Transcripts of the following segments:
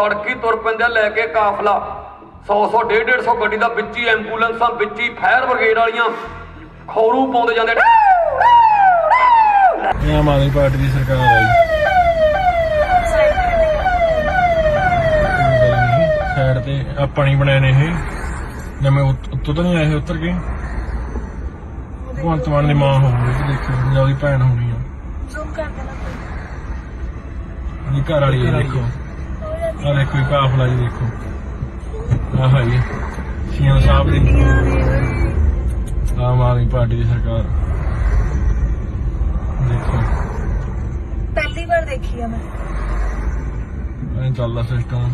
ਤੜਕੀ ਤੁਰ ਪੈਂਦੇ ਲੈ ਕੇ ਕਾਫਲਾ। 100 100 150 150 ਗੱਡੀ ਦਾ ਵਿੱਚ ਹੀ ਐਂਬੂਲੈਂਸਾਂ ਵਿੱਚ ਹੀ ਫਾਇਰ ਬ੍ਰਿਗੇਡ ਵਾਲੀਆਂ। ਖੌਰੂ ਪਾਉਂਦੇ ਜਾਂਦੇ ਇਹ ਆਮ ਆਦਮੀ ਪਾਰਟੀ ਦੀ ਸਰਕਾਰ ਹੈ ਜੀ। ਸਾਈਡ ਤੇ ਆ ਪਾਣੀ ਬਣਾਏ ਨੇ ਇਹ। ਜਿਵੇਂ ਉੱਤ- ਤਾਂ ਨਹੀਂ ਆਏ ਉੱਤਰ ਕੇ। ਭਗਵੰਤ ਮਾਨ ਦੀ ਮਾਂ ਹੋਊਗੀ ਤੇ ਦੇਖੋ ਜਾਂ ਉਹਦੀ ਭੈਣ ਹੋਣੀ ਆ। ਜ਼ੂਮ ਕਰ ਦੇਣਾ ਜੀ ਘਰ ਵਾਲੀ ਇਹ ਦੇਖੋ। ਆ ਦੇਖੋ ਇਹ ਕਾਫਲਾ ਜੀ ਦੇਖੋ ਆਹ ਜੀ ਸੀਐਮ ਸਾਹਿਬ ਦੀ ਆਮ ਆਦਮੀ ਪਾਰਟੀ ਦੀ ਸਰਕਾਰ ਦੇਖੋ ਪਹਿਲੀ ਵਾਰ ਦੇਖੀ ਆ ਮੈਂ ਐਂ ਚੱਲਦਾ ਸਿਸਟਮ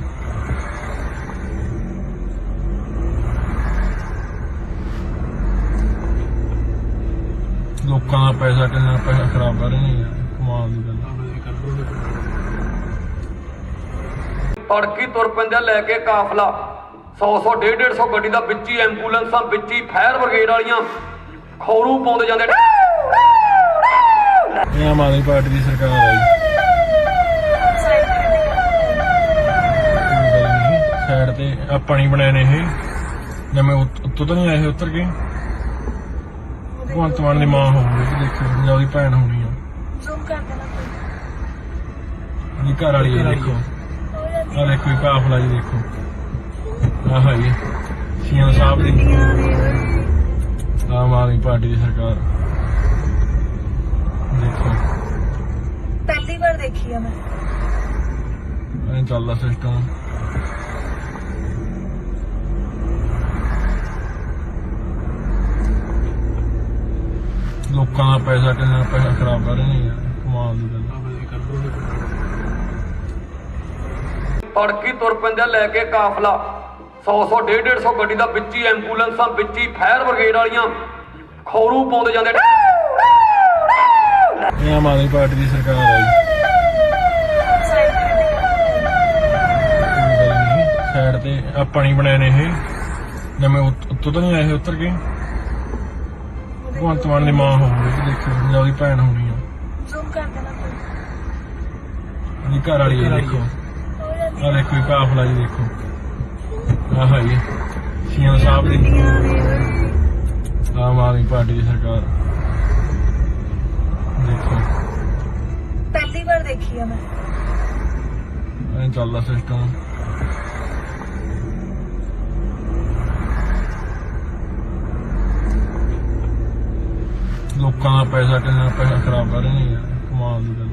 ਲੋਕਾਂ ਦਾ ਪੈਸਾ ਕਿੰਨਾ ਪੈਸਾ ਖਰਾਬ ਕਰ ਰਹੇ ਨੇ ਯਾਰ ਕਮਾਲ ਦੀ ਗੱਲ ਤੜਕੀ ਤੁਰ ਪੈਂਦੇ ਲੈ ਕੇ ਕਾਫਲਾ। 100 100 150 150 ਗੱਡੀ ਦਾ ਵਿੱਚ ਹੀ ਐਂਬੂਲੈਂਸਾਂ ਵਿੱਚ ਹੀ ਫਾਇਰ ਬ੍ਰਿਗੇਡ ਵਾਲੀਆਂ ਖੌਰੂ ਪਾਉਂਦੇ ਜਾਂਦੇ ਇਹ ਆਮ ਆਦਮੀ ਪਾਰਟੀ ਦੀ ਸਰਕਾਰ ਹੈ ਜੀ। ਸਾਈਡ ਤੇ ਆ ਪਾਣੀ ਬਣਾਏ ਨੇ ਇਹ। ਜਿਵੇਂ ਉੱਤ- ਤਾਂ ਨਹੀਂ ਆਏ ਇਹ ਉੱਤਰ ਕੇ। ਭਗਵੰਤ ਮਾਨ ਦੀ ਮਾਂ ਹੋਊਗੀ ਤੇ ਦੇਖੋ ਜਾਂ ਉਹਦੀ ਭੈਣ ਹੋਣੀ ਆ। ਜ਼ੂਮ ਕਰ ਦੇਣਾ ਜੀ ਘਰ ਵਾਲੀ ਇਹ ਦੇਖੋ। ਆ ਦੇਖੋ ਇਹ ਕਾਫਲਾ ਜੀ ਦੇਖੋ ਆਹ ਜੀ ਸੀਐਮ ਸਾਹਿਬ ਦੀ ਆਮ ਆਦਮੀ ਪਾਰਟੀ ਦੀ ਸਰਕਾਰ ਦੇਖੋ ਪਹਿਲੀ ਵਾਰ ਦੇਖੀ ਆ ਮੈਂ ਐਂ ਚੱਲਦਾ ਸਿਸਟਮ ਲੋਕਾਂ ਦਾ ਪੈਸਾ ਕਿੰਨਾ ਪੈਸਾ ਖਰਾਬ ਕਰ ਰਹੇ ਨੇ ਯਾਰ ਕਮਾਲ ਦੀ ਗੱਲ ਤੜਕੀ ਤੁਰ ਪੈਂਦੇ ਲੈ ਕੇ ਕਾਫਲਾ। 100 100 150 150 ਗੱਡੀ ਦਾ ਵਿੱਚ ਹੀ ਐਂਬੂਲੈਂਸਾਂ ਵਿੱਚ ਹੀ ਫਾਇਰ ਬ੍ਰਿਗੇਡ ਵਾਲੀਆਂ ਖੌਰੂ ਪਾਉਂਦੇ ਜਾਂਦੇ। ਇਹ ਆਮ ਆਦਮੀ ਪਾਰਟੀ ਦੀ ਸਰਕਾਰ ਹੈ ਜੀ। ਸਾਈਡ ਤੇ ਆ ਪਾਣੀ ਬਣਾਏ ਨੇ ਇਹ। ਜਿਵੇਂ ਉੱਤ- ਤਾਂ ਨਹੀਂ ਆਏ ਉੱਤਰ ਕੇ। ਭਗਵੰਤ ਮਾਨ ਦੀ ਮਾਂ ਹੋਊਗੀ ਤੇ ਦੇਖੋ ਜਾਂ ਉਹਦੀ ਭੈਣ ਹੋਣੀ ਆ। ਜ਼ੂਮ ਕਰ ਦੇਣਾ ਜੀ ਘਰ ਵਾਲੀ ਦੇਖੋ। ਆ ਦੇਖੋ ਇਹ ਕਾਫਲਾ ਜੀ ਦੇਖੋ ਆਹ ਜੀ ਸੀਐਮ ਸਾਹਿਬ ਦੀ ਆਮ ਆਦਮੀ ਪਾਰਟੀ ਦੀ ਸਰਕਾਰ ਦੇਖੋ ਪਹਿਲੀ ਵਾਰ ਦੇਖੀ ਆ ਮੈਂ ਐਂ ਚੱਲਦਾ ਸਿਸਟਮ ਲੋਕਾਂ ਦਾ ਪੈਸਾ ਕਿੰਨਾ ਪੈਸਾ ਖਰਾਬ ਕਰ ਰਹੇ ਨੇ ਯਾਰ ਕਮਾਲ ਦੀ ਗੱਲ